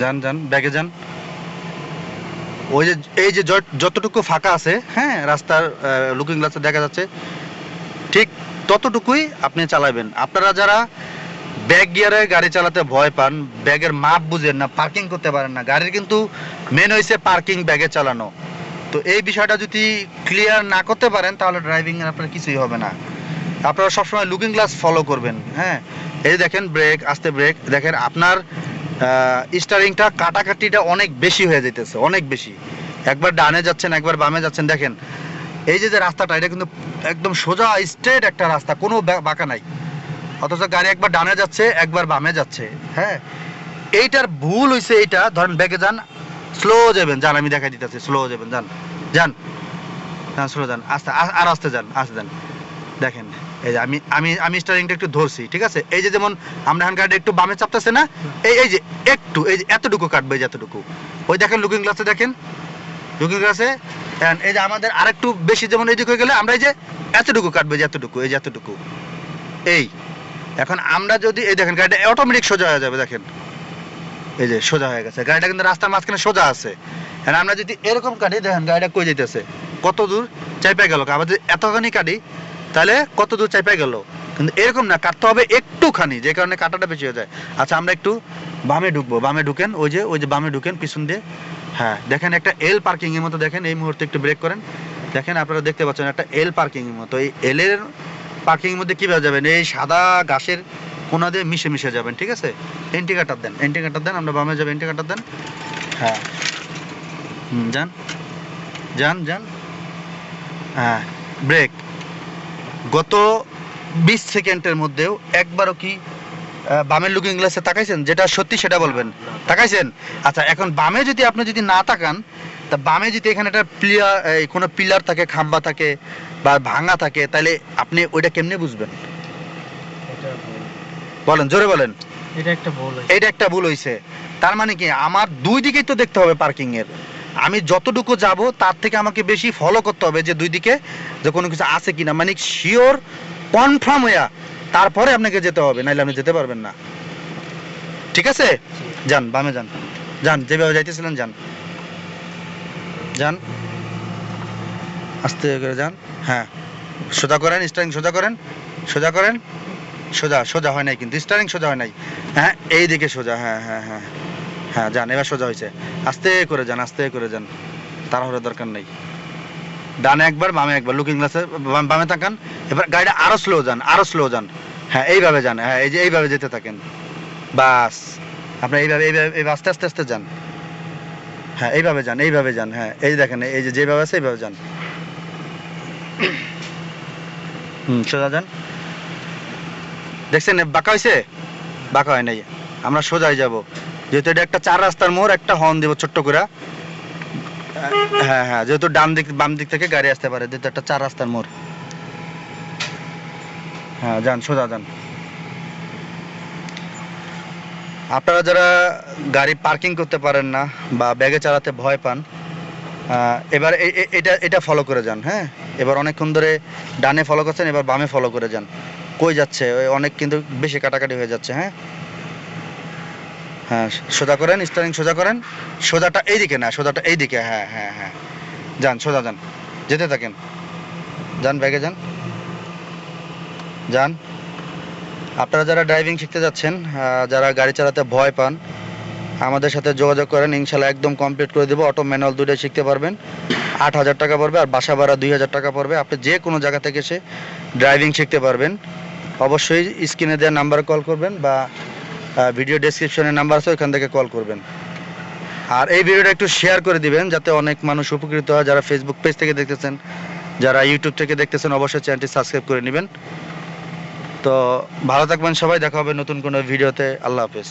যান যান, ব্যাগে যান। ওই যে, এই যে যতটুকু ফাঁকা আছে হ্যাঁ রাস্তার লুকিং গ্লাসে দেখা যাচ্ছে, ঠিক ততটুকুই আপনি চালাবেন। আপনারা যারা ব্যাগ গিয়ারে গাড়ি চালাতে ভয় পান, ব্যাগের মাপ বুঝেন না পার্কিং করতে পারেন না, গাড়ির কিন্তু মেন হয়েছে পার্কিং ব্যাগে চালানো। তো এই বিষয়টা যদি ক্লিয়ার না করতে পারেন, তাহলে ড্রাইভিং এর আপনার কিছুই হবে না। আপনারা সবসময় লুকিং গ্লাস ফলো করবেন হ্যাঁ। এই দেখেন ব্রেক আস্তে ব্রেক দেখেন আপনার স্টারিংটা, কাটাকাটিটা অনেক বেশি হয়ে যাইতেছে, অনেক বেশি। একবার ডানে যাচ্ছেন, একবার বামে যাচ্ছেন, দেখেন। এই যে যে রাস্তাটা, এটা কিন্তু একদম সোজা স্ট্রেট একটা রাস্তা, কোনো বাঁকা নাই। অথচ গাড়ি একবার ডানে যাচ্ছে, একবার বামে যাচ্ছে হ্যাঁ? এইটার ভুল হয়েছে এইটা, ধরেন ব্যাগে যান স্লো যাবেন, যান, আমি দেখাই দিতেছি স্লো যাবেন, যান। যান। যান স্লো যান, আস্তে আর আস্তে যান আস্তে যান। দেখেন এই যে আমি আমি আমি স্টারিংটা একটু ধরছি ঠিক আছে এই যে যেমন আমরা একটু বামে চাপতেছে না এই এই যে একটু এই যে এতটুকু কাটবে এই ওই দেখেন লুকিং গ্লাসে দেখেন লুকিং গ্লাসে এই যে আমাদের আরেকটু বেশি যেমন হয়ে গেলে আমরা এই যে এতটুকু কাটবে এই যে এতটুকু এই এখন আমরা যদি এই দেখেন গাড়িটা অটোমেটিক সোজা হয়ে যাবে দেখেন এই যে সোজা হয়ে গেছে গাড়িটা কিন্তু রাস্তার মাঝখানে সোজা আছে আমরা যদি এরকম কাটি দেখেন গাড়িটা কই যেতেছে কত দূর চাইপে গেল যদি এতখানি কাটি তাহলে কত দূর চাইপে গেল? কিন্তু এরকম না, কাটতে হবে একটুখানি, যে কারণে কাটাটা বেশি হয়ে যায়। আচ্ছা আমরা একটু বামে ঢুকবো, বামে ঢুকেন, ওই যে ওই যে বামে ঢুকেন, পিছন দিয়ে। হ্যাঁ দেখেন একটা এল পার্কিং এর মতো, দেখেন, এই মুহূর্তে একটু ব্রেক করেন। দেখেন, আপনারা দেখতে পাচ্ছেন একটা এল পার্কিং এর মতো। এই এল এর পার্কিং এর মধ্যে কীভাবে যাবেন? এই সাদা ঘাসের কোনা দিয়ে মিশে মিশে যাবেন, ঠিক আছে? এন্টিকাটার দেন এন্টিকাটার দেন, আমরা বামে যাব এন্টিকাটার দেন। হ্যাঁ। যান। যান যান। হ্যাঁ ব্রেক গত বিশ সেকেন্ডের মধ্যেও একবারও কি বামের লুকিং গ্লাসে তাকাইছেন? যেটা সত্যি সেটা বলবেন। তাকাইছেন? আচ্ছা এখন বামে যদি আপনি যদি না তাকান তা বামে যদি এখানে একটা প্লিয়ার কোনো পিলার থাকে খাম্বা থাকে বা ভাঙা থাকে তাহলে আপনি ওইটা কেমনে বুঝবেন? বলেন জোরে বলেন। এটা একটা ভুল। এইটা একটা ভুল হয়েছে। তার মানে কি আমার দুই দিকেই তো দেখতে হবে পার্কিং এর। আমি যতটুকু যাব, তার থেকে আমাকে বেশি ফলো করতে হবে যে দুই দিকে যে কোনো কিছু আছে কিনা। মানে শিওর কনফার্ম হইয়া তারপরে আপনাকে যেতে হবে নাহলে আপনি যেতে পারবেন না। ঠিক আছে? যান, বামে যান। যান, যেভাবে যাইতেছিলেন যান। যান। আস্তে করে যান। হ্যাঁ। সোজা করেন স্টারিং সোজা করেন। সোজা করেন। সোজা সোজা হয় নাই কিন্তু স্টারিং সোজা হয় নাই। হ্যাঁ এই দিকে সোজা। হ্যাঁ হ্যাঁ হ্যাঁ। হ্যাঁ যান, এবার সোজা হয়েছে আস্তে করে যান, আস্তে করে যান। তাড়াহুড়োর দরকার নেই। ডানে একবার, বামে একবার লুকিং গ্লাসে বামে তাকান। এবার গাড়িটা আরও স্লো যান, আরও স্লো যান। হ্যাঁ এইভাবে যান হ্যাঁ এই যে এইভাবে যেতে থাকেন। বাস। আপনি এইভাবে এইভাবে আস্তে আস্তে আস্তে যান। হ্যাঁ এইভাবে যান এইভাবে যান হ্যাঁ এই যে দেখেন, এই যে যেভাবে আছে এইভাবে যান। হুম, সোজা যান। দেখছেন, বাঁকা হয়েছে বাঁকা হয় নাই। আমরা সোজাই যাব। যেহেতু এটা একটা চার রাস্তার মোড়, একটা হর্ন দেবো ছোট্ট করে। হ্যাঁ হ্যাঁ যেহেতু ডান দিক, বাম দিক থেকে গাড়ি আসতে পারে, যেহেতু একটা চার রাস্তার মোড়। হ্যাঁ যান, সোজা যান। আপনারা যারা গাড়ি পার্কিং করতে পারেন না বা ব্যাগে চালাতে ভয় পান এবার এটা এটা ফলো করে যান হ্যাঁ? এবার অনেকক্ষণ ধরে ডানে ফলো করছেন, এবার বামে ফলো করে যান। কই যাচ্ছে? অনেক কিন্তু বেশি কাটাকাটি হয়ে যাচ্ছে হ্যাঁ? হ্যাঁ সোজা করেন, স্টারিং সোজা করেন। সোজাটা এইদিকে না, সোজাটা এইদিকে হ্যাঁ হ্যাঁ হ্যাঁ। যান, সোজা যান। যেতে থাকেন। যান, ব্যাগে যান। যান। আপনারা যারা ড্রাইভিং শিখতে যাচ্ছেন যারা গাড়ি চালাতে ভয় পান, আমাদের সাথে যোগাযোগ করেন, ইনশাল্লাহ একদম কমপ্লিট করে দেবো। অটো ম্যানুয়াল দুটোই শিখতে পারবেন। আট হাজার টাকা পড়বে আর বাসা ভাড়া দুই হাজার টাকা পড়বে। আপনি যে কোনো জায়গা থেকে এসে ড্রাইভিং শিখতে পারবেন। অবশ্যই স্ক্রিনে দেওয়া নাম্বারে কল করবেন বা ভিডিও ডেসক্রিপশনে নাম্বার আছে, ওইখান থেকে কল করবেন। আর এই ভিডিওটা একটু শেয়ার করে দিবেন, যাতে অনেক মানুষ উপকৃত হয়, যারা ফেসবুক পেজ থেকে দেখতেছেন, যারা ইউটিউব থেকে দেখতেছেন, অবশ্যই চ্যানেলটি সাবস্ক্রাইব করে নেবেন। তো ভালো থাকবেন সবাই, দেখা হবে নতুন কোনো ভিডিওতে আল্লাহ হাফেজ।